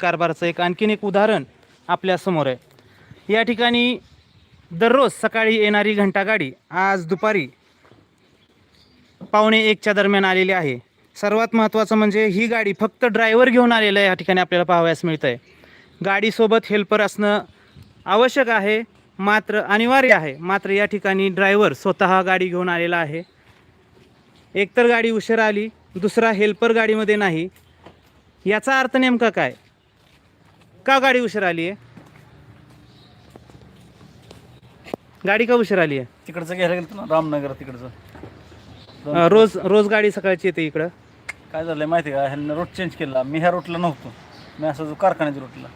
कारभाराचं एक आणखीन एक उदाहरण आपल्यासमोर आहे. या ठिकाणी दररोज सकाळी येणारी घंटागाडी आज दुपारी पावणे एकच्या दरम्यान आलेली आहे. सर्वात महत्त्वाचं म्हणजे ही गाडी फक्त ड्रायव्हर घेऊन आलेलं आहे या ठिकाणी आपल्याला पाहावयास मिळतं आहे गाडीसोबत हेल्पर असणं आवश्यक आहे मात्र अनिवार्य आहे. मात्र या ठिकाणी ड्रायव्हर स्वतः गाडी घेऊन आलेला आहे. एकतर गाडी उशीर आली दुसरा हेल्पर गाडीमध्ये नाही. याचा अर्थ नेमका काय? का गाडी उशिरा आली आहे? गाडी का उशिरा आली आहे? तिकडचं घ्यायला गेलं ना रामनगर तिकडचं. अं, रोज रोज गाडी सकाळची येते इकडं. काय झालं माहिती का? ह्यांनी रूट चेंज केला. मी ह्या रूटला नव्हतो. मी असं जो कारखान्याच्या रूटला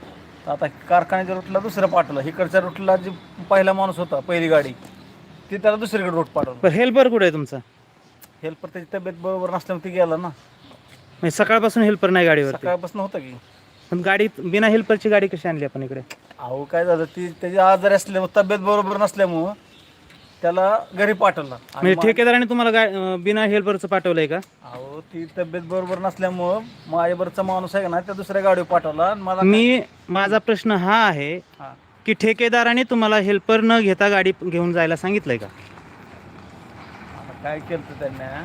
तर आता कारखान्याच्या रूटला दुसरं पाठवलं. इकडच्या रूटला जी पहिला माणूस होता पहिली गाडी ती त्याला दुसरीकडे रूट पाठवलं. पण हेल्पर कुठे आहे तुमचा? हेल्पर त्याची तब्येत बरोबर नसल्यामुळे ती गेला ना. म्हणजे सकाळपासून हेल्पर नाही गाडीवरती. सकाळपासून होता की. पण गाडी बिना हेल्परची गाडी कशी आणली आपण इकडे? अहो काय झालं ती त्याची आजारी असल्यामुळे तब्येत बरोबर नसल्यामुळं त्याला घरी पाठवलं. आणि म्हणजे ठेकेदाराने तुम्हाला गा अं, बिना हेल्परचं पाठवलंय का? अहो ती तब्येत बरोबर नसल्यामुळं माझ्याबरोबरचा माणूस आहे का ना त्या दुसऱ्या गाडीवर पाठवला आणि मला मी माझा प्रश्न हा आहे हा. की ठेकेदाराने तुम्हाला हेल्पर न घेता गाडी घेऊन जायला सांगितलंय का? आता काय केलं त्यांना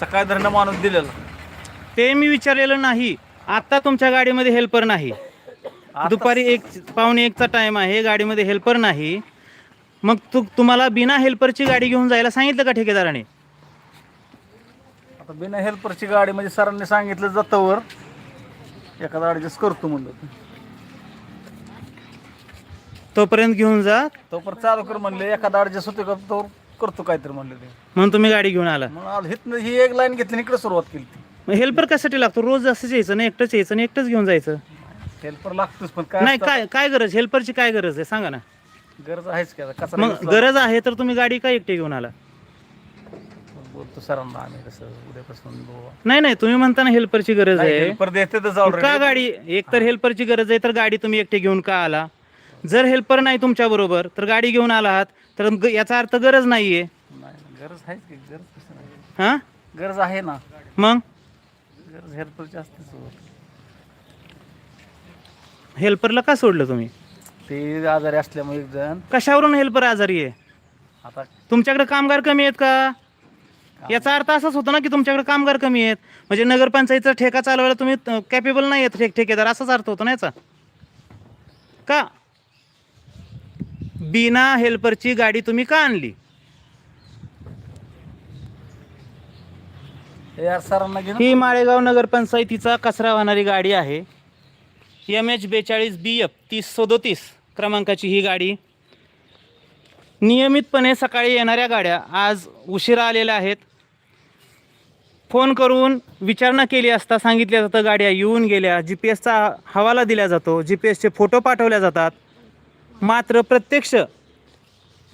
सकाळ धरणं माणूस दिलेला. ते मी विचारलेलं नाही. आता तुमच्या गाडीमध्ये हेल्पर नाही. दुपारी एक पावणे एकचा टाइम आहे गाडीमध्ये हेल्पर नाही. मग तू तुम्हाला बिना हेल्परची गाडी घेऊन जायला सांगितलं का ठेकेदाराने? आता बिना हेल्परची गाडी म्हणजे सरांनी सांगितलं जातावर. एखादा ॲडजस्ट करतो म्हणलं तोपर्यंत घेऊन जा. तो परत चालू कर म्हणले. एखादा ॲडजस्ट होतो का तो करतो काहीतरी म्हणलं ते. म्हणून तुम्ही गाडी घेऊन आला. मग आलं हिथनं ही एक लाईन घेतली इकडे सुरुवात केली ती. मग हेल्पर कशासाठी लागतो? रोज असंच यायचं ना एकटंच यायचं आणि एकटंच घेऊन जायचं? हेल्पर लागतोच पण काय नाही काय काय गरज? हेल्परची काय गरज आहे? सांगा ना. गरज आहेच की आता कचरा मग गरज आहे तर तुम्ही गाडी काय एकटे घेऊन आला? बोलतो सरांना आम्ही कसं उद्यापासून. नाही नाही तुम्ही म्हणता ना हेल्परची गरज नाही, आहे. हेल्पर देते तर का ऑलरेडी गाडी एक तर हेल्परची गरज आहे तर गाडी तुम्ही एकटे घेऊन का आला? जर हेल्पर नाही तुमच्या बरोबर तर गाडी घेऊन आला आहात तर ग- याचा अर्थ गरज नाहीये. नाही गरज आहेच की गरज कसं नाही? हा? गरज आहे ना. मग? गरज हेल्परची असतेच हो. हेल्परला का सोडलं तुम्ही? ते आजारी असल्यामुळे एक जण. कशावरून हेल्पर आजारी आहे? आता तुमच्याकडे कामगार कमी आहेत का? याचा अर्थ असाच होतो ना की तुमच्याकडे कामगार कमी आहेत. म्हणजे नगरपंचायतीचा ठेका चालवायला तुम्ही कॅपेबल नाही आहेत ठेक ठेकेदार. असाच अर्थ होतो ना याचा. का? बिना हेल्परची गाडी तुम्ही का आणली? यार सरांना ही माळेगाव नगरपंचायतीचा कचरा वाहणारी गाडी आहे. एम एच बेचाळीस बी एफ तीस सदोतीस क्रमांकाची ही गाडी. नियमितपणे सकाळी येणाऱ्या गाड्या आज उशिरा आलेल्या आहेत. फोन करून विचारणा केली असता सांगितल्या जातं गाड्या येऊन गेल्या. जी पी एसचा हवाला दिला जातो. जी पी एसचे फोटो पाठवल्या जातात. मात्र प्रत्यक्ष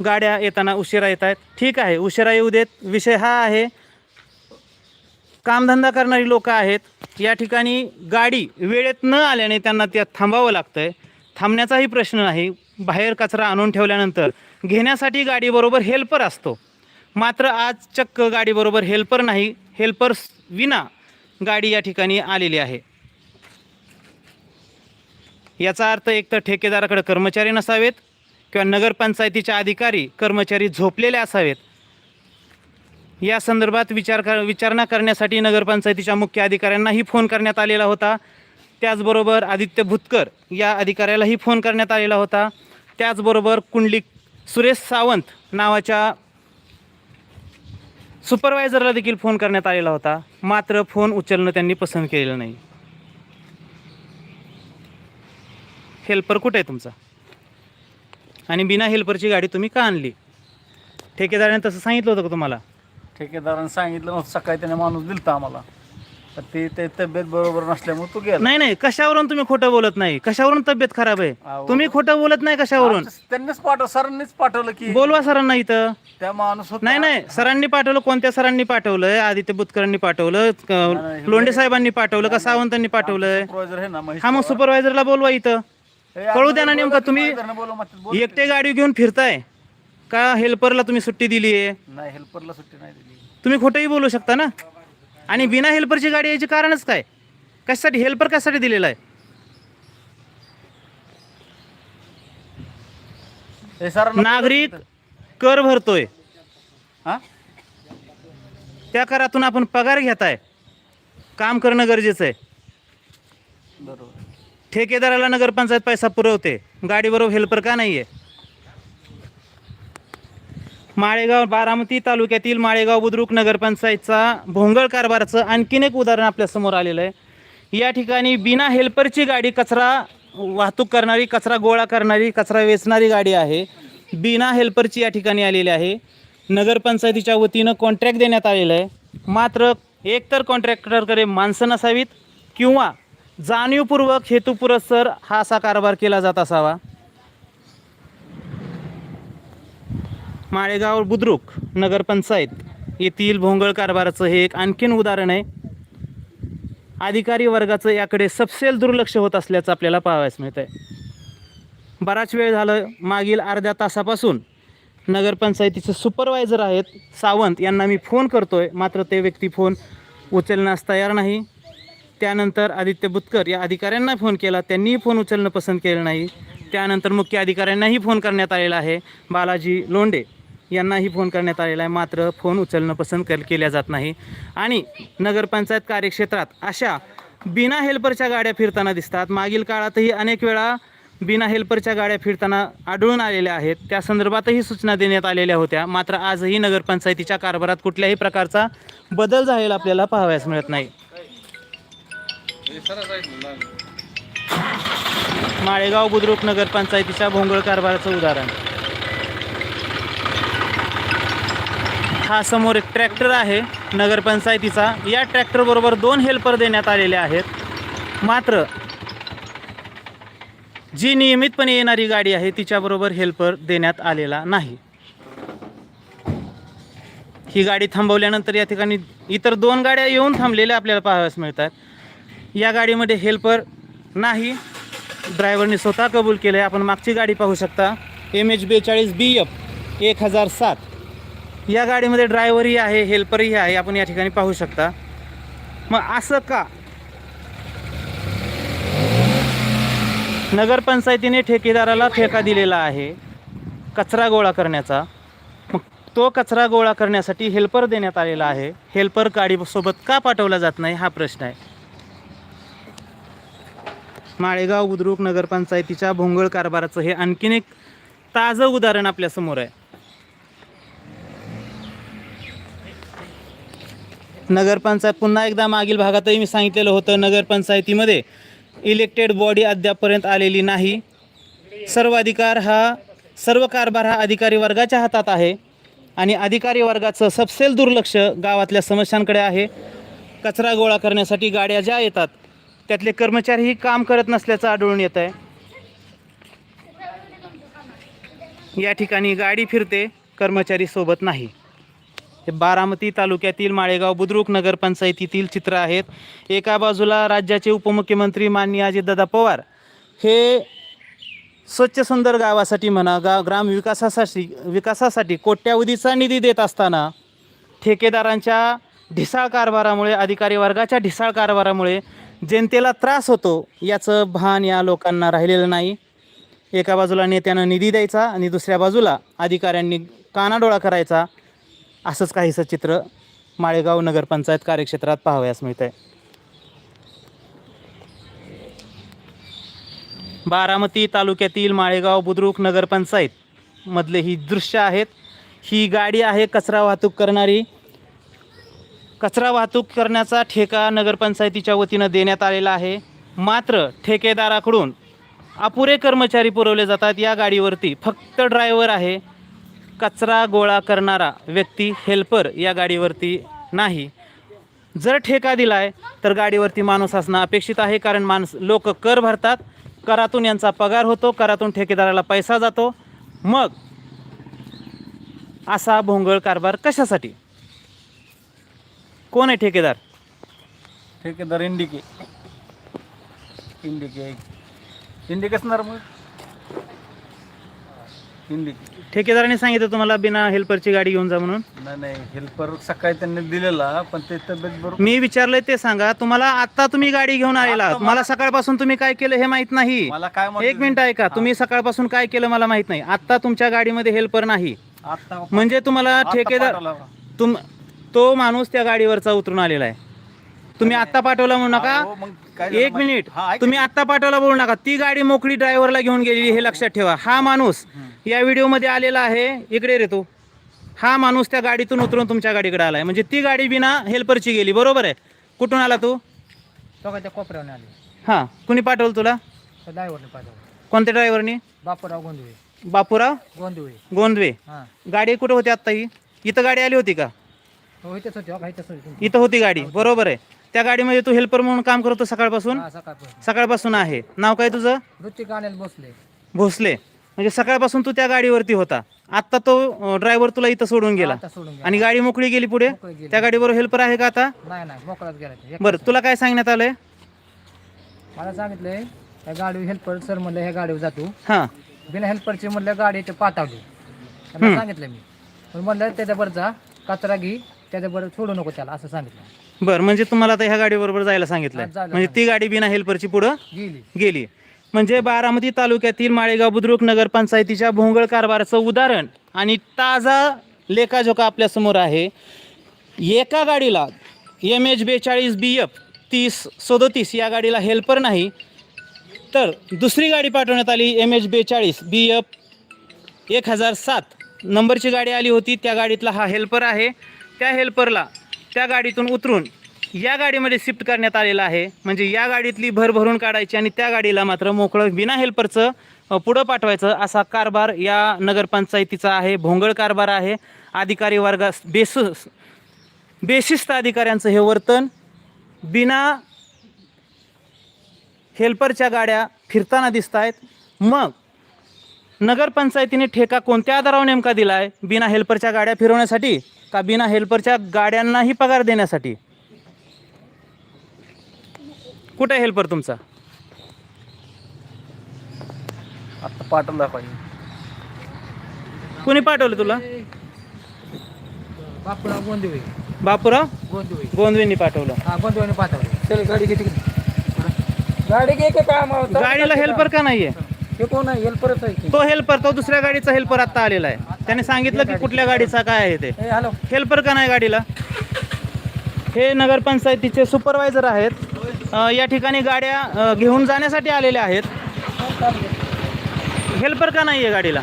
गाड्या येताना उशिरा येत आहेत. ठीक आहे उशिरा येऊ देत. विषय हा आहे कामधंदा करणारी लोक आहेत. या ठिकाणी गाडी वेळेत न आल्याने त्यांना त्यात थांबावं लागतं आहे थांबण्याचाही प्रश्न नाही. बाहेर कचरा आणून ठेवल्यानंतर घेण्यासाठी गाडीबरोबर हेल्पर असतो. मात्र आज चक्क गाडीबरोबर हेल्पर नाही. हेल्पर्स विना गाडी या ठिकाणी आलेली आहे. याचा अर्थ एक तर ठेकेदाराकडे कर्मचारी नसावेत किंवा नगरपंचायतीच्या अधिकारी कर्मचारी झोपलेले असावेत. या संदर्भात विचार कर विचारणा करण्यासाठी नगरपंचायतीच्या मुख्य अधिकाऱ्यांनाही फोन करण्यात आलेला होता. त्याचबरोबर आदित्य भुतकर या अधिकाऱ्यालाही फोन करण्यात आलेला होता. त्याचबरोबर कुंडलिक सुरेश सावंत नावाच्या सुपरवायझरला देखील फोन करण्यात आलेला होता. मात्र फोन उचलणं त्यांनी पसंत केलेलं नाही. हेल्पर कुठे आहे तुमचा? आणि बिना हेल्परची गाडी तुम्ही का आणली? ठेकेदाराने तसं सांगितलं होतं का तुम्हाला? ठेकेदारानं सांगितलं नव्हतं सकाळी त्याने माणूस दिलता आम्हाला. तर ते ते तब्येत बरोबर नसल्यामुळे तो गेला. नाही नाही कशावरून तुम्ही खोटं बोलत नाही? कशावरून तब्येत खराब आहे? अहो. तुम्ही खोटं बोलत नाही कशावरून? आमचं- त्यांनीच पाठव सरांनीच पाठवलं की बोलवा सरांना इथं. त्या माणूस होता. नाही नाही सरांनी पाठवलं कोणत्या सरांनी पाठवलंय? आदित्य बुतकरांनी पाठवलं क- लोंढे साहेबांनी पाठवलं का सावंतांनी पाठवलंय? supervisor आहे ना महेश हा मग सुपरवायझरला बोलवा इथं. हे कळू द्या ना नेमकं की तुम्ही supervisor बोल. एकटे गाडी घेऊन फिरताय? का हेल्परला तुम्ही सुट्टी दिली आहे? नाही हेल्परला सुट्टी नाही दिली. तुम्ही खोटंही बोलू शकता ना? आणि बिना हेल्परची गाडी यायची कारणच काय? कशासाठी? हेल्पर कशासाठी दिलेला आहे? सर नागरिक कर भरतोय. हा? त्या करातून आपण पगार घेत आहे काम करणं गरजेचं आहे. बरोबर. ठेकेदाराला नगरपंचायत पैसा पुरवते. गाडीबरोबर हेल्पर का नाही आहे माळेगाव बारामती तालुक्यातील माळेगाव बुद्रुक नगरपंचायतचा भोंगळ कारभाराचं आणखीन एक उदाहरण आपल्यासमोर आलेलं आहे. या ठिकाणी बिना हेल्परची गाडी कचरा वाहतूक करणारी कचरा गोळा करणारी कचरा वेचणारी गाडी आहे. बिना हेल्परची या ठिकाणी आलेली आहे. नगरपंचायतीच्या वतीनं कॉन्ट्रॅक्ट देण्यात आलेलं आहे. मात्र एकतर कॉन्ट्रॅक्टरकडे माणसं नसावीत किंवा जाणीवपूर्वक हेतुपुरस्सर हा असा कारभार केला जात असावा. माळेगाव बुद्रुक नगरपंचायत येथील भोंगळ कारभाराचं हे एक आणखीन उदाहरण आहे. अधिकारी वर्गाचं याकडे सपसेल दुर्लक्ष होत असल्याचं आपल्याला पाहावयास मिळत आहे बराच वेळ झालं मागील अर्ध्या तासापासून नगरपंचायतीचे सुपरवायझर आहेत सावंत यांना मी फोन करतो आहे मात्र ते व्यक्ती फोन उचलण्यास तयार नाही. त्यानंतर आदित्य बुतकर या अधिकाऱ्यांना फोन केला त्यांनीही फोन उचलणं पसंत केलं नाही. त्यानंतर मुख्य अधिकाऱ्यांनाही फोन करण्यात आलेला आहे बालाजी लोंडे यांनाही फोन करण्यात आलेला आहे. मात्र फोन उचलणं पसंत कर केल्या जात नाही. आणि नगरपंचायत कार्यक्षेत्रात अशा बिना हेल्परच्या गाड्या फिरताना दिसतात. मागील काळातही अनेक वेळा बिना हेल्परच्या गाड्या फिरताना आढळून आलेल्या आहेत. त्या संदर्भातही सूचना देण्यात आलेल्या होत्या. मात्र आजही नगरपंचायतीच्या कारभारात कुठल्याही प्रकारचा बदल झालेला आपल्याला पाहावयास मिळत नाही. माळेगाव बुद्रुक नगरपंचायतीच्या भोंगळ कारभाराचं उदाहरण. हा समोर एक ट्रॅक्टर आहे नगरपंचायतीचा. या ट्रॅक्टरबरोबर दोन हेल्पर देण्यात आलेले आहेत. मात्र जी नियमितपणे येणारी गाडी आहे तिच्याबरोबर हेल्पर देण्यात आलेला नाही. ही गाडी थांबवल्यानंतर या ठिकाणी इतर दोन गाड्या येऊन थांबलेल्या आपल्याला पाहाव्यास मिळतात. या गाडीमध्ये हेल्पर नाही. ड्रायव्हरने स्वतः कबूल केलं आहे आपण मागची गाडी पाहू शकता. एम एच बेचाळीस बी एफ एक हजार सात. या गाडीमध्ये ड्रायव्हरही आहे हेल्परही आहे आपण या ठिकाणी पाहू शकता. मग असं का? नगरपंचायतीने ठेकेदाराला ठेका दिलेला आहे कचरा गोळा करण्याचा. मग तो कचरा गोळा करण्यासाठी हेल्पर देण्यात आलेला आहे. हेल्पर गाडीसोबत का पाठवला जात नाही हा प्रश्न आहे. माळेगाव बुद्रुक नगरपंचायतीच्या भोंगळ कारभाराचं हे आणखीन एक ताजं उदाहरण आपल्यासमोर आहे. नगरपंचायत पुन्हा एकदा मागील भागातही मी सांगितलेलं होतं नगरपंचायतीमध्ये इलेक्टेड बॉडी अद्यापपर्यंत आलेली नाही. सर्व अधिकार हा सर्व कारभार हा अधिकारी वर्गाच्या हातात आहे आणि अधिकारी वर्गाचं सपसेल दुर्लक्ष गावातल्या समस्यांकडे आहे. कचरा गोळा करण्यासाठी गाड्या ज्या येतात त्यातले कर्मचारीही काम करत नसल्याचं आढळून येत आहे. या ठिकाणी गाडी फिरते कर्मचारी सोबत नाही. हे बारामती तालुक्यातील माळेगाव बुद्रुक नगरपंचायतीतील चित्र आहेत. एका बाजूला राज्याचे उपमुख्यमंत्री माननीय अजितदादा पवार. हे स्वच्छ सुंदर गावासाठी म्हणा गाव ग्राम विकासासाठी विकासासाठी कोट्यावधीचा निधी देत असताना ठेकेदारांच्या ढिसाळ कारभारामुळे अधिकारी वर्गाच्या ढिसाळ कारभारामुळे जनतेला त्रास होतो याचं भान या लोकांना राहिलेलं नाही. एका बाजूला नेत्यानं निधी द्यायचा आणि दुसऱ्या बाजूला अधिकाऱ्यांनी कानाडोळा करायचा. असंच काहीसं चित्र माळेगाव नगरपंचायत कार्यक्षेत्रात पाहावयास मिळत आहे बारामती तालुक्यातील माळेगाव बुद्रुक नगरपंचायत मधले ही दृश्य आहेत. ही गाडी आहे कचरा वाहतूक करणारी. कचरा वाहतूक करण्याचा ठेका नगरपंचायतीच्या वतीनं देण्यात आलेला आहे. मात्र ठेकेदाराकडून अपुरे कर्मचारी पुरवले जातात. या गाडीवरती फक्त ड्रायव्हर आहे. कचरा गोळा करणारा व्यक्ती हेल्पर या गाडीवरती नाही. जर ठेका दिला आहे तर गाडीवरती माणूस असणं अपेक्षित आहे कारण माणूस लोक कर भरतात. करातून यांचा पगार होतो करातून ठेकेदाराला पैसा जातो. मग असा भोंगळ कारभार कशासाठी? कोण आहे ठेकेदार? ठेकेदार इंडिके. इंडिके. इंडिकेच असणार मग हिंदी. ठेकेदाराने सांगितलं तुम्हाला बिना हेल्परची गाडी घेऊन जा म्हणून? नाही नाही हेल्पर सकाळी त्यांनी दिलेला पण ते तब्येत बरोबर मी विचारलंय ते सांगा तुम्हाला आता तुम्ही गाडी घेऊन आलेला आहात. मला सकाळपासून तुम्ही काय केलं हे माहीत नाही. मला काय म्हणत एक मिनिट ऐका तुम्ही सकाळपासून काय केलं मला माहीत नाही. आता तुमच्या गाडीमध्ये हेल्पर नाही. आता म्हणजे तुम्हाला ठेकेदार. तुम तो माणूस त्या गाडीवरचा उतरून आलेला आहे. तुम्ही आत्ता पाठवला म्हणू नका. अहो, मग काय झालं? एक माहिती- मिनिट. हा, ऐक. तुम्ही आत्ता पाठवला बोलू नका. ती गाडी मोकळी ड्रायव्हरला घेऊन गेलेली हे लक्षात ठेवा. हा माणूस या व्हिडिओमध्ये आलेला आहे. इकडे रे तो. हा माणूस त्या गाडीतून उतरून तुमच्या गाडीकडे आलाय. म्हणजे ती गाडी बिना हेल्परची गेली. बरोबर आहे. कुठून आला तू? तो काय त्या कोपऱ्यावर आले. हां. कुणी पाठवलं तुला? त्या ड्रायव्हरने पाठवलं. कोणत्या ड्रायव्हरनी बापूराव गोंधळे. बापूराव गोंधळे. गोंदवे हां. गाडी कुठे होती आत्ता ही? इथं गाडी आली होती का? हो इथेच होते. हो इथेच होते. इथं होती गाडी. बरोबर आहे. त्या गाडीमध्ये तू हेल्पर म्हणून काम करतो सकाळपासून? हा सकाळपासून. सकाळपासून आहे. नाव काय तुझं? ऋतिक आणायला बसले भोसले. म्हणजे सकाळपासून तू त्या गाडीवरती होता. आत्ता तो ड्रायव्हर तुला इथं सोडून गेला. आता सोडून गेला. आणि गाडी मोकळी गेली पुढे? मोकळी गेली. त्या गाडीबरोबर हेल्पर आहे का आता? नाही नाही मोकळाच गेला ते. एक- बरं तुला काय सांगण्यात आलंय? मला सांगितलंय त्या गाडी हेल्पर सर म्हणलं ह्या गाडीवर जातो हां. बिना हेल्परची म्हणलं गाडी इथे त्यांना सांगितलं मी. पण म्हणलं त्याच्यावर जा कचरा घे त्याच्याबरोबर सोडू नको त्याला असं सांगितलं. बरं म्हणजे तुम्हाला आता ह्या गाडीबरोबर जायला जायला म्हणजे ती गाडी बिना हेल्परची पुढं गेली. गेली. म्हणजे बारामती तालुक्यातील माळेगाव बुद्रुक नगरपंचायतीच्या भोंगळ कारभाराचं उदाहरण आणि ताजा लेखाजोखा आपल्यासमोर आहे. एका गाडीला एम एच बेचाळीस बी एफ तीस सदोतीस या गाडीला हेल्पर नाही. तर दुसरी गाडी पाठवण्यात आली एम एच बेचाळीस बी एफ एक हजार सात. नंबरची गाडी आली होती. त्या गाडीतला हा हेल्पर आहे. त्या हेल्परला त्या गाडीतून उतरून या गाडीमध्ये शिफ्ट करण्यात आलेला आहे. म्हणजे या गाडीतली भर भरून काढायची आणि त्या गाडीला मात्र मोकळं बिना हेल्परचं पुढं पाठवायचं असा कारभार या नगरपंचायतीचा आहे. भोंगळ कारभार आहे. अधिकारी वर्गास बेस बेशिस्त अधिकाऱ्यांचं हे वर्तन बिना हेल्परच्या गाड्या फिरताना दिसत आहेत मग नगरपंचायतीने ठेका कोणत्या आधारावर नेमका दिला आहे बिना हेल्परच्या गाड्या फिरवण्यासाठी का बिना हेल्परच्या गाड्यांनाही पगार देण्यासाठी? कुठे हेल्पर तुमचा? आता पाठवला पाहिजे कुणी पाठवलं तुला? बापूराव गोंधळे बापूराव? गोंधळे गोंदवेंनी पाठवलं. हा पाठवलं. चल गाडी तिकडे. गाडी घे का काम गाडीला हेल्पर का नाहीये? हे कोण आहे? हेल्परच आहे की? तो हेल्पर तो दुसऱ्या गाडीचा हेल्पर आता आलेला आहे. त्याने सांगितलं की कुठल्या गाडीचा काय आहे ते. हॅलो हेल्पर का नाही गाडीला? हे नगरपंचायतीचे सुपरवायझर आहेत. अ, या ठिकाणी गाड्या अ, घेऊन जाण्यासाठी आलेले आहेत. हेल्पर का नाही आहे गाडीला?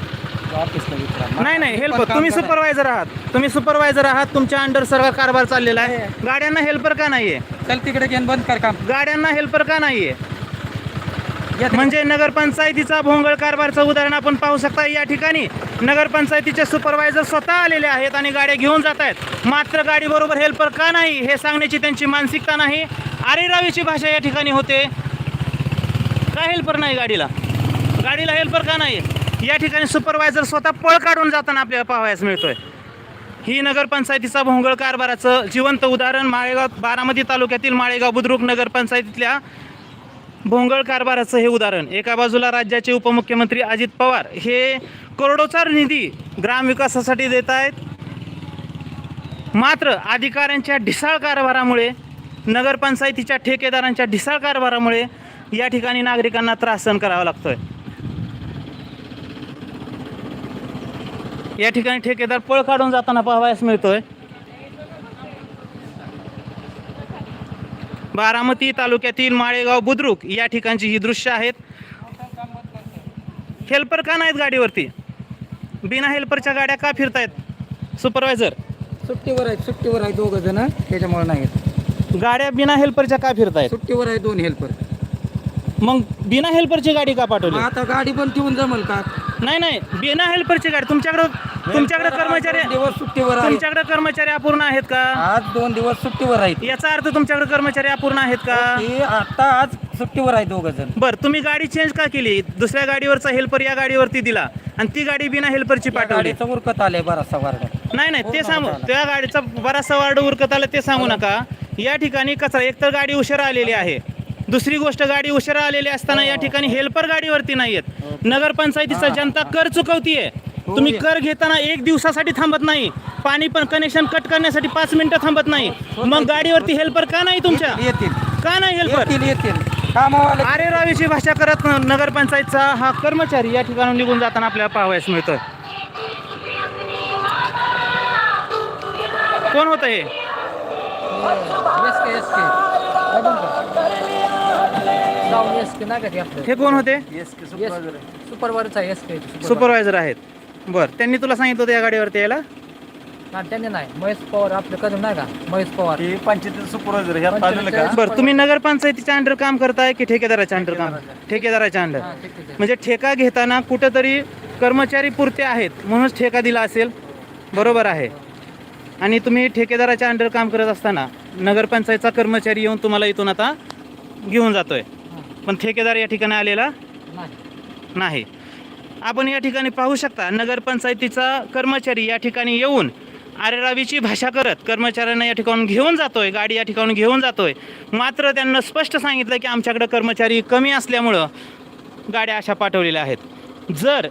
ऑफिसला विचारा नाही नाही हेल्पर तुम्ही सुपरवायझर आहात. तुम्ही सुपरवायझर आहात तुमच्या अंडर सर्व कारभार चाललेला आहे. गाड्यांना हेल्पर का नाही आहे चल तिकडे घेऊन बंद कर काम. गाड्यांना हेल्पर का नाही आहे म्हणजे नगरपंचायतीचा भोंगळ कारभारचं उदाहरण आपण पाहू शकता. या ठिकाणी नगरपंचायतीचे सुपरवायझर स्वतः आलेले आहेत आणि गाड्या घेऊन जात आहेत. मात्र गाडीबरोबर हेल्पर का नाही हे सांगण्याची त्यांची मानसिकता नाही. आरेरावीची भाषा या ठिकाणी होते. का हेल्पर नाही गाडीला? गाडीला हेल्पर का नाही? या ठिकाणी सुपरवायझर स्वतः पळ काढून जाताना आपल्याला पाहावयास मिळतोय. ही नगरपंचायतीचा भोंगळ कारभाराचं जिवंत उदाहरण माळेगाव बारामती तालुक्यातील माळेगाव बुद्रुक नगरपंचायतीतल्या भोंगळ कारभाराचं हे उदाहरण. एका बाजूला राज्याचे उपमुख्यमंत्री अजित पवार. हे करोडोचा निधी ग्रामविकासासाठी देत आहेत. मात्र अधिकाऱ्यांच्या ढिसाळ कारभारामुळे नगरपंचायतीच्या ठेकेदारांच्या ढिसाळ कारभारामुळे या ठिकाणी नागरिकांना त्रास सहन करावा लागतोय. या ठिकाणी ठेकेदार पळ काढून जाताना पाहावयास मिळतोय. बारामती तालुक्यातील माळेगाव बुद्रुक या ठिकाणची ही दृश्य आहेत. हेल्पर का नाहीत गाडीवरती? बिना हेल्परच्या गाड्या का फिरतायत? सुपरवायझर सुट्टीवर आहे सुट्टीवर आहे दोघं जण त्याच्यामुळे नाही येत. गाड्या बिना हेल्परच्या का फिरतायत? सुट्टीवर आहे दोन हेल्पर. मग बिना हेल्परची गाडी का पाठवली? आता गाडी पण ठेवून जमल का? नाही नाही बिना हेल्परची गाडी. तुमच्याकडे तुमच्याकडे कर्मचारी दिवस सुट्टीवर तुमच्याकडे कर्मचारी अपूर्ण आहेत का? आज दोन दिवस सुट्टीवर आहेत. याचा अर्थ तुमच्याकडे कर्मचारी अपूर्ण आहेत का? ते आता आज सुट्टीवर आहे दोघं जण. बर तुम्ही गाडी चेंज का केली? दुसऱ्या गाडीवरचा हेल्पर या गाडीवरती दिला आणि ती गाडी बिना हेल्परची पाठवली. गाडीचं उरकत आलंय बराचसा वार्ड. नाही नाही ते सांगू. त्या गाडीचा बराचसा वार्ड उरकत आला ते सांगू नका. या ठिकाणी कचरा एकतर गाडी उशिरा आलेली आहे. दुसरी गोष्ट गाडी उशिरा आलेली असताना या ठिकाणी हेल्पर गाडीवरती नाही आहेत नगरपंचायतीचा जनता कर चुकवतीये. तुम्ही कर घेताना एक दिवसासाठी थांबत नाही. पाणी पण कनेक्शन कट करण्यासाठी पाच मिनिटं थांबत नाही. मग गाडीवरती हेल्पर का नाही तुमच्या? येतील का नाही हेल्पर येतील येतील. कामावाले अरे रावीची भाषा करत नगरपंचायतचा हा कर्मचारी या ठिकाणी निघून जाताना आपल्याला पाहावयास मिळतोय कोण होतं हे? एस के एस के जाऊन एस के नाही का ते आपलं हे कोण होते? आहे. के सुपरवायझर आहेत. बरं त्यांनी तुला सांगितलं होतं या गाडीवरती यायला? त्यांनी नाही. महेश पवार आपलं कदम नाही का? महेश पवार. हे पंचायतीचं सुपरवायझर ह्यात आलेलं का? बरं तुम्ही नगरपंचायतीच्या अंडर काम करताय की ठेकेदाराच्या अंडर काम? ठेकेदाराच्या. अंडर. हा, ठीक, ठीक, ठीक. म्हणजे ठेका घेताना कुठंतरी कर्मचारी पुरते आहेत म्हणूनच ठेका दिला असेल. बरोबर आहे. आणि तुम्ही ठेकेदाराच्या अंडर काम करत असताना नगरपंचायतचा कर्मचारी येऊन तुम्हाला इथून आता घेऊन जातोय. पण ठेकेदार या ठिकाणी आलेला नाही. नाही. आपण या ठिकाणी पाहू शकता नगरपंचायतीचा कर्मचारी या ठिकाणी येऊन आरेरावीची भाषा करत कर्मचाऱ्यांना या ठिकाणून घेऊन जातोय गाडी या ठिकाणून घेऊन जातोय. मात्र त्यांना स्पष्ट सांगितलं की आमच्याकडे कर्मचारी कमी असल्यामुळं गाड्या अशा पाठवलेल्या आहेत. जर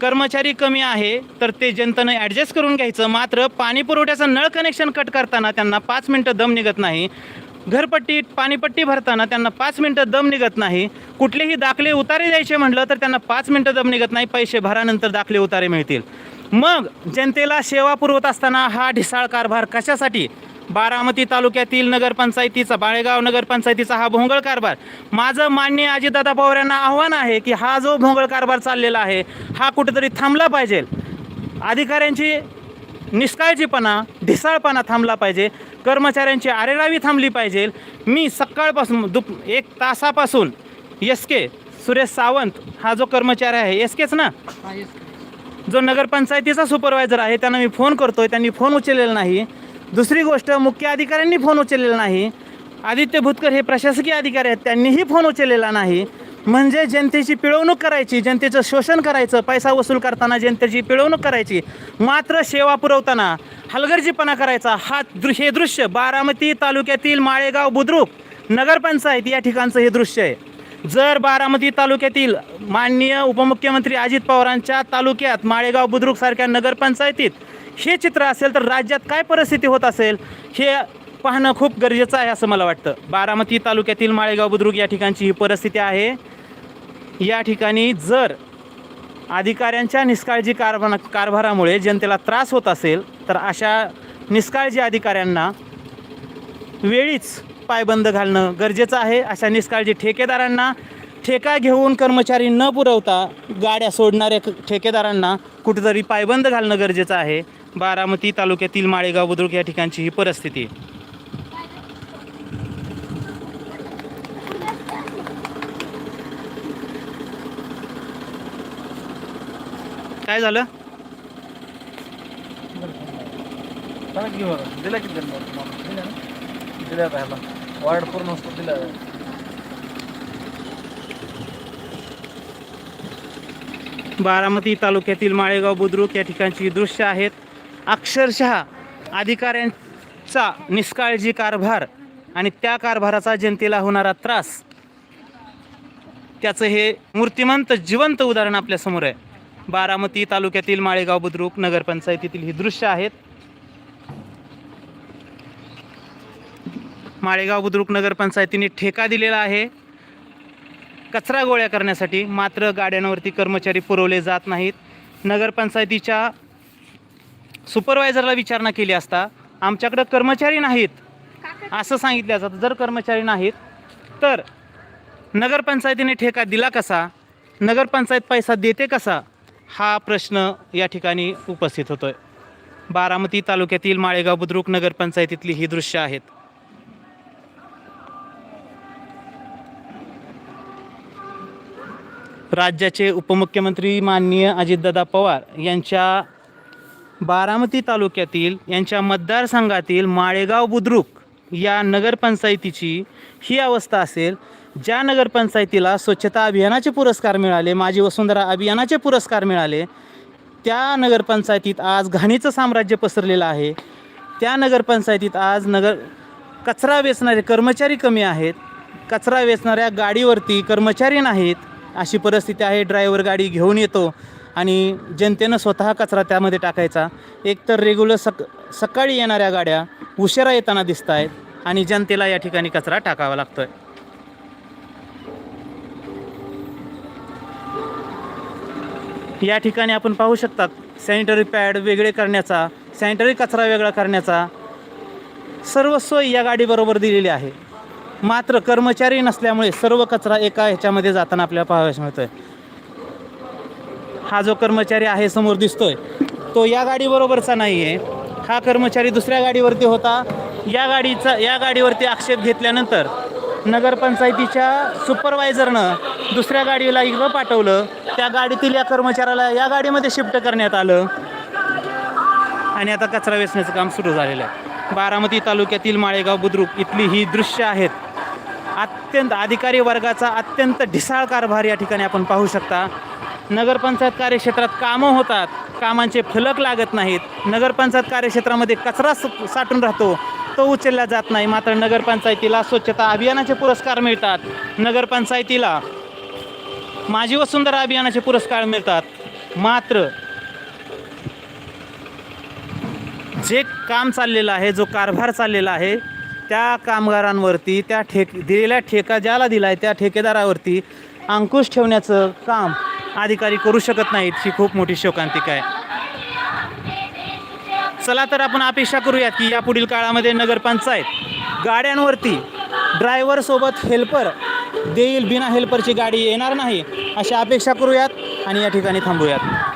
कर्मचारी कमी आहे तर ते जनतेनं ॲडजस्ट करून घ्यायचं. मात्र पाणी पुरवठ्याचं नळ कनेक्शन कट करताना त्यांना पाच मिनटं दम निघत नाही. घरपट्टी पाणीपट्टी भरताना त्यांना पाच मिनटं दम निघत नाही. कुठलेही दाखले उतारे द्यायचे म्हटलं तर त्यांना पाच मिनटं दम निघत नाही पैसे भरानंतर दाखले उतारे मिळतील. मग जनतेला सेवा पुरवत असताना हा ढिसाळ कारभार कशासाठी? बारामती तालुक्यातील नगरपंचायतीचा बाळेगाव नगरपंचायतीचा हा भोंगळ कारभार. माझं मान्य अजितदादा पवार यांना आव्हान आहे की हा जो भोंगळ कारभार चाललेला आहे हा कुठेतरी थांबला पाहिजे. अधिकाऱ्यांची निष्काळजीपणा ढिसाळपणा थांबला पाहिजे. कर्मचाऱ्यांची आरेरावी थांबली पाहिजे. मी सकाळपासून दुप एक तासापासून एस के सुरेश सावंत हा जो कर्मचारी आहे एस केच ना. जो नगरपंचायतीचा सुपरवायझर आहे त्यांना मी फोन करतोय त्यांनी फोन उचललेला नाही. दुसरी गोष्ट मुख्य अधिकाऱ्यांनी फोन उचललेला नाही. आदित्य भुतकर हे प्रशासकीय अधिकारी आहेत त्यांनीही फोन उचललेला नाही. म्हणजे जनतेची पिळवणूक करायची जनतेचं शोषण करायचं पैसा वसूल करताना जनतेची पिळवणूक करायची. मात्र सेवा पुरवताना हलगर्जीपणा करायचा. हा दृ हे दृश्य बारामती तालुक्यातील माळेगाव बुद्रुक नगरपंचायत या ठिकाणचं हे दृश्य आहे. जर बारामती तालुक्यातील माननीय उपमुख्यमंत्री अजित पवारांच्या तालुक्यात माळेगाव बुद्रुक सारख्या नगरपंचायतीत हे चित्र असेल तर राज्यात काय परिस्थिती होत असेल हे पाहणं खूप गरजेचं आहे असं मला वाटतं. बारामती तालुक्यातील माळेगाव बुद्रुक या ठिकाणची ही परिस्थिती आहे. या ठिकाणी जर अधिकाऱ्यांच्या निष्काळजी कारभार कारभारामुळे जनतेला त्रास होत असेल तर अशा निष्काळजी अधिकाऱ्यांना वेळीच पायबंद घालणं गरजेचं आहे. अशा निष्काळजी ठेकेदारांना ठेका घेऊन कर्मचारी न पुरवता गाड्या सोडणाऱ्या ठेकेदारांना कुठेतरी पायबंद घालणं गरजेचं आहे. बारामती तालुक्यातील माळेगाव बुद्रुक या ठिकाणची ही परिस्थिती काय झालं? दिला किती? दिलं ह्याला. वार्ड पूर्ण वस्तू दिल्या बारामती तालुक्यातील माळेगाव बुद्रुक या ठिकाणची दृश्य आहेत. अक्षरशः अधिकाऱ्यांचा निष्काळजी कारभार आणि त्या कारभाराचा जनतेला होणारा त्रास. त्याचं हे मूर्तिमंत जिवंत उदाहरण आपल्यासमोर आहे. बारामती तालुक्यातील माळेगाव बुद्रुक नगरपंचायतीतील ही दृश्य आहेत. माळेगाव बुद्रुक नगरपंचायतीने ठेका दिलेला आहे. कचरा गोळ्या करण्यासाठी मात्र गाड्यांवरती कर्मचारी पुरवले जात नाहीत. नगरपंचायतीच्या सुपरवायझरला विचारणा केली असता आमच्याकडं कर्मचारी नाहीत असं सांगितलं जातं. जर कर्मचारी नाहीत तर नगरपंचायतीने ठेका दिला कसा? नगरपंचायत पैसा देते कसा? हा प्रश्न या ठिकाणी उपस्थित होतोय. बारामती तालुक्यातील माळेगाव बुद्रुक नगरपंचायतीतली ही दृश्य आहेत. राज्याचे उपमुख्यमंत्री माननीय अजितदादा पवार यांच्या बारामती तालुक्यातील यांच्या मतदारसंघातील माळेगाव बुद्रुक या नगरपंचायतीची ही अवस्था असेल ज्या नगरपंचायतीला स्वच्छता अभियानाचे पुरस्कार मिळाले माझी वसुंधरा अभियानाचे पुरस्कार मिळाले त्या नगरपंचायतीत आज घाणीचं साम्राज्य पसरलेलं आहे. त्या नगरपंचायतीत आज नगर कचरा वेचणारे कर्मचारी कमी आहेत कचरा वेचणाऱ्या गाडीवरती कर्मचारी नाहीत अशी परिस्थिती आहे. ड्रायव्हर गाडी घेऊन येतो आणि जनतेनं स्वतः कचरा त्यामध्ये टाकायचा. एकतर रेग्युलर सक सकाळी येणाऱ्या गाड्या उशिरा येताना दिसत आहेत आणि जनतेला या ठिकाणी कचरा टाकावा लागतो आहे या ठिकाणी आपण पाहू शकतात सॅनिटरी पॅड वेगळे करण्याचा सॅनिटरी कचरा वेगळा करण्याचा सर्व सोय या गाडीबरोबर दिलेली आहे. मात्र कर्मचारी नसल्यामुळे सर्व कचरा एका ह्याच्यामध्ये जाताना आपल्याला पाहावयास मिळतोय. हा जो कर्मचारी आहे समोर दिसतोय तो या गाडीबरोबरचा नाही आहे हा कर्मचारी दुसऱ्या गाडीवरती होता. या गाडीचा या गाडीवरती आक्षेप घेतल्यानंतर नगरपंचायतीच्या सुपरवायझरनं दुसऱ्या गाडीला इकडं पाठवलं. त्या गाडीतील या कर्मचाऱ्याला या गाडीमध्ये शिफ्ट करण्यात आलं. आणि आता कचरा वेचण्याचं काम सुरू झालेलं आहे. बारामती तालुक्यातील माळेगाव बुद्रुक इथली ही दृश्य आहेत. अत्यंत अधिकारी वर्गाचा अत्यंत ढिसाळ कारभार या ठिकाणी आपण पाहू शकता. नगरपंचायत कार्यक्षेत्रात कामं होतात. कामांचे फलक लागत नाहीत. नगरपंचायत कार्यक्षेत्रामध्ये कचरा स- साठून राहतो. तो उचलला जात नाही. मात्र नगरपंचायतीला स्वच्छता अभियानाचे पुरस्कार मिळतात. नगरपंचायतीला माझी वसुंधरा अभियानाचे पुरस्कार मिळतात. मात्र जे काम चाललेलं आहे जो कारभार चाललेला आहे त्या कामगारांवरती त्या ठेक दिलेल्या ठेका ज्याला दिला आहे त्या ठेकेदारावरती अंकुश ठेवण्याचं काम अधिकारी करू शकत नाहीत ही खूप मोठी शोकांतिका आहे. चला तर आपण अपेक्षा करूयात की या पुढील काळामध्ये नगरपंचायत गाड्यांवरती ड्रायव्हरसोबत हेल्पर देईल बिना हेल्परची गाडी येणार नाही. अशी अपेक्षा करूयात आणि या ठिकाणी थांबूयात.